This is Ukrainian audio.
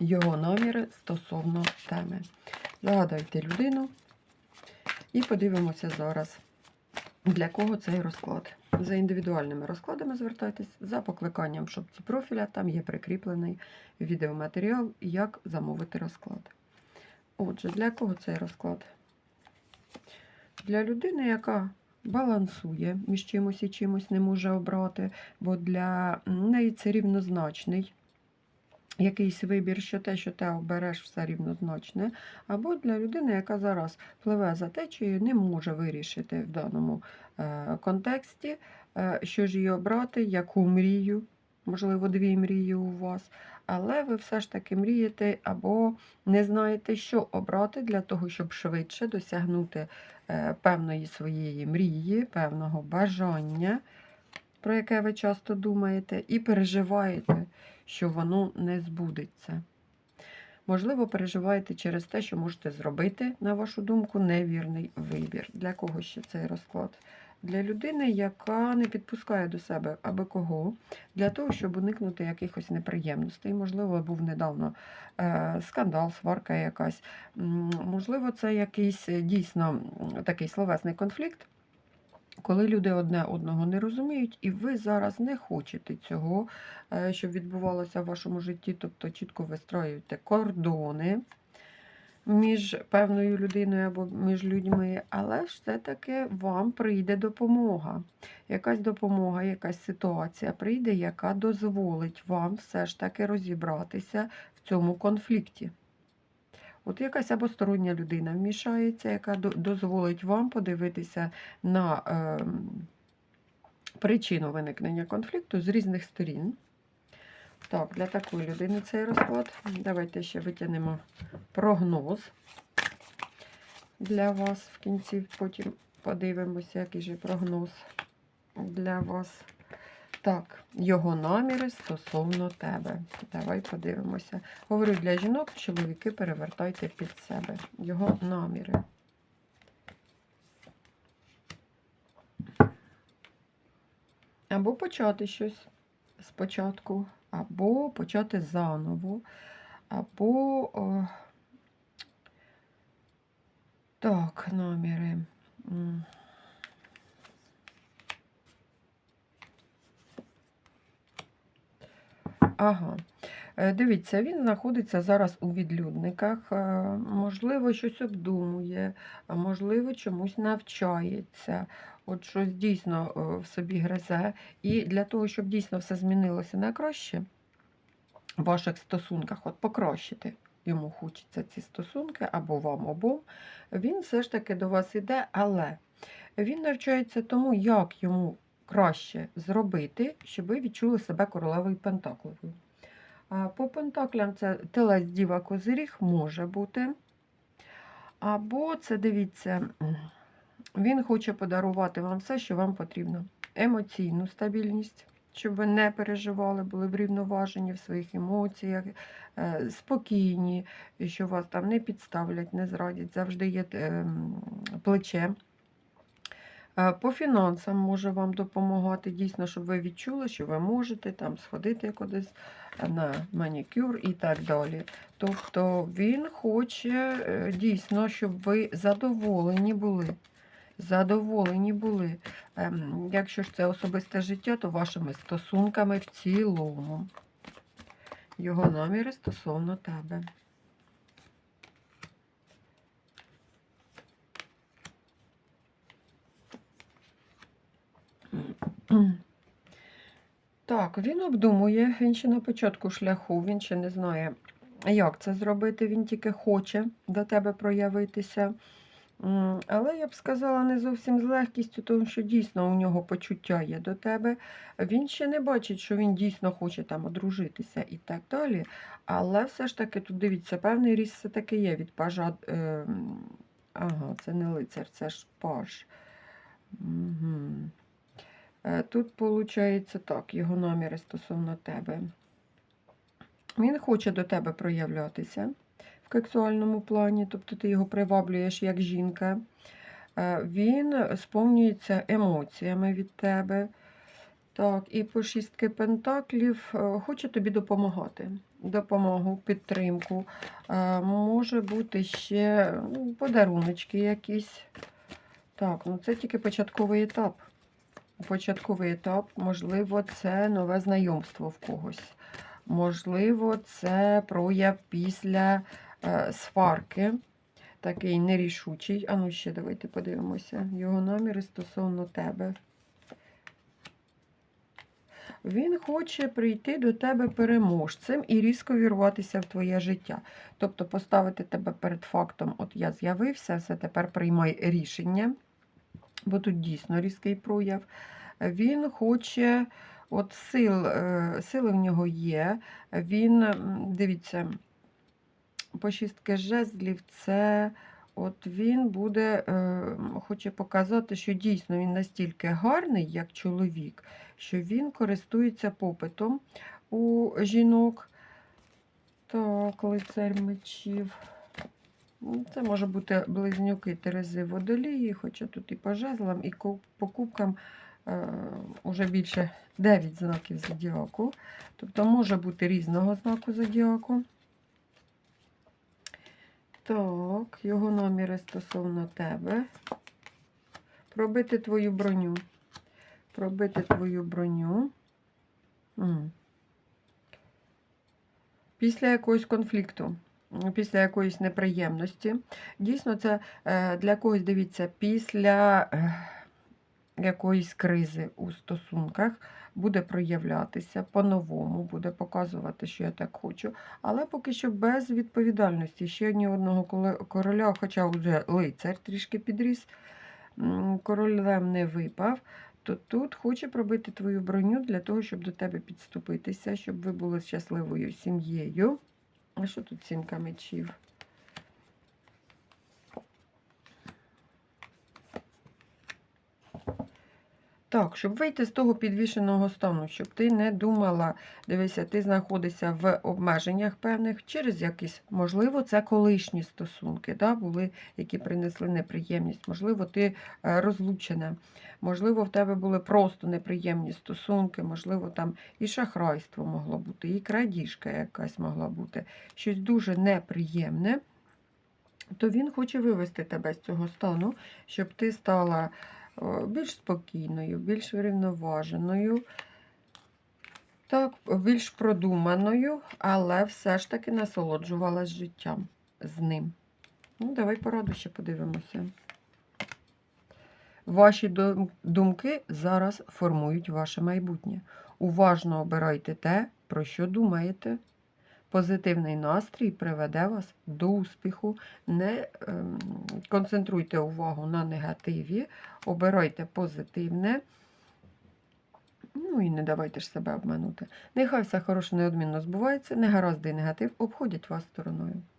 його наміри стосовно теми. Загадайте людину і подивимося зараз, для кого цей розклад. За індивідуальними розкладами звертайтесь, за покликанням шопці профіля, там є прикріплений відеоматеріал, як замовити розклад. Отже, для кого цей розклад? Для людини, яка балансує між чимось і чимось не може обрати, бо для неї це рівнозначний якийсь вибір, що те, що ти обереш, все рівнозначне, або для людини, яка зараз пливе за течією, не може вирішити в даному е, контексті, е, що ж її обрати, яку мрію, можливо, дві мрії у вас, але ви все ж таки мрієте або не знаєте, що обрати для того, щоб швидше досягнути е, певної своєї мрії, певного бажання, про яке ви часто думаєте, і переживаєте, що воно не збудеться. Можливо, переживаєте через те, що можете зробити, на вашу думку, невірний вибір. Для кого ще цей розклад? Для людини, яка не підпускає до себе аби кого, для того, щоб уникнути якихось неприємностей. Можливо, був недавно е, скандал, сварка якась. Можливо, це якийсь е, дійсно такий словесний конфлікт, коли люди одне одного не розуміють, і ви зараз не хочете цього, е, щоб відбувалося в вашому житті, тобто чітко вистроюєте кордони між певною людиною або між людьми, але все-таки вам прийде допомога. Якась допомога, якась ситуація прийде, яка дозволить вам все ж таки розібратися в цьому конфлікті. От якась або стороння людина вмішається, яка дозволить вам подивитися на е, причину виникнення конфлікту з різних сторін. Так, для такої людини цей розклад. Давайте ще витягнемо прогноз для вас в кінці. Потім подивимося, який же прогноз для вас. Так, його наміри стосовно тебе. Давай подивимося. Говорю для жінок, чоловіки перевертайте під себе. Його наміри. Або почати щось спочатку, або почати заново, або. О... Так, наміри. Ага. Е, Дивіться, він знаходиться зараз у відлюдниках, е, можливо, щось обдумує, можливо, чомусь навчається, от щось дійсно е, в собі гризе. І для того, щоб дійсно все змінилося на краще в ваших стосунках, от покращити йому хочеться ці стосунки, або вам обом, він все ж таки до вас іде, але він навчається тому, як йому краще зробити, щоб ви відчули себе королевою Пентакловою. По пентаклям це телець діва козиріг може бути. Або це дивіться, він хоче подарувати вам все, що вам потрібно. Емоційну стабільність, щоб ви не переживали, були врівноважені в своїх емоціях, е, спокійні, що вас там не підставлять, не зрадять, завжди є е, плече. Е, По фінансам може вам допомагати, дійсно, щоб ви відчули, що ви можете там сходити кудись на манікюр і так далі. Тобто він хоче е, дійсно, щоб ви задоволені були. Задоволені були. Ем, Якщо ж це особисте життя, то вашими стосунками в цілому. Його наміри стосовно тебе. Так, він обдумує, він ще на початку шляху, він ще не знає, як це зробити, він тільки хоче до тебе проявитися. Але я б сказала не зовсім з легкістю, тому що дійсно у нього почуття є до тебе. Він ще не бачить, що він дійсно хоче там одружитися і так далі. Але все ж таки, тут дивіться, певний ріст все-таки є від пажа. е, Ага, це не лицар, це ж паж. Угу. Е, Тут виходить так, його наміри стосовно тебе. Він хоче до тебе проявлятися в сексуальному плані, тобто ти його приваблюєш як жінка. Е, Він сповнюється емоціями від тебе. Так, і по шістки пентаклів е, хоче тобі допомагати. допомогу, підтримку. Може бути ще ну, подаруночки якісь. Так, ну це тільки початковий етап. Початковий етап, можливо, це нове знайомство в когось. Можливо, це прояв після е, сварки. Такий нерішучий. А ну ще давайте подивимося. Його наміри стосовно тебе. Він хоче прийти до тебе переможцем і різко вірватися в твоє життя. Тобто поставити тебе перед фактом, от я з'явився, все тепер приймай рішення, бо тут дійсно різкий прояв. Він хоче, от сил, е, сили в нього є. Він, дивіться, по шістки жезлів це. От він буде, е, хоче показати, що дійсно він настільки гарний, як чоловік, що він користується попитом у жінок. Так, лицар мечів. Ну, Це може бути близнюки Терези Водолії, хоча тут і по жезлам, і по кубкам е, уже більше 9 знаків зодіаку. Тобто може бути різного знаку зодіаку. Так, його наміри стосовно тебе. Пробити твою броню. Пробити твою броню. Після якогось конфлікту, після якоїсь неприємності. Дійсно, це е, для когось, дивіться, після е, якоїсь кризи у стосунках буде проявлятися по-новому, буде показувати, що я так хочу. Але поки що без відповідальності. Ще ні одного короля, хоча вже лицар трішки підріс, королем не випав. То тут хоче пробити твою броню для того, щоб до тебе підступитися, щоб ви були щасливою сім'єю. А що тут сімка мечів? Так, щоб вийти з того підвішеного стану, щоб ти не думала, дивися, ти знаходишся в обмеженнях певних через якісь, можливо, це колишні стосунки, да, були, які принесли неприємність, можливо, ти е, розлучена, можливо, в тебе були просто неприємні стосунки, можливо, там і шахрайство могло бути, і крадіжка якась могла бути, щось дуже неприємне. То він хоче вивести тебе з цього стану, щоб ти стала більш спокійною, більш врівноваженою, так, більш продуманою, але все ж таки насолоджувалась життям з ним. Ну, давай пораду ще подивимося. Ваші думки зараз формують ваше майбутнє. Уважно обирайте те, про що думаєте. Позитивний настрій приведе вас до успіху. Не ем, концентруйте увагу на негативі, обирайте позитивне. Ну і не давайте ж себе обманути. Нехай все хороше неодмінно збувається, негаразди і негатив обходять вас стороною.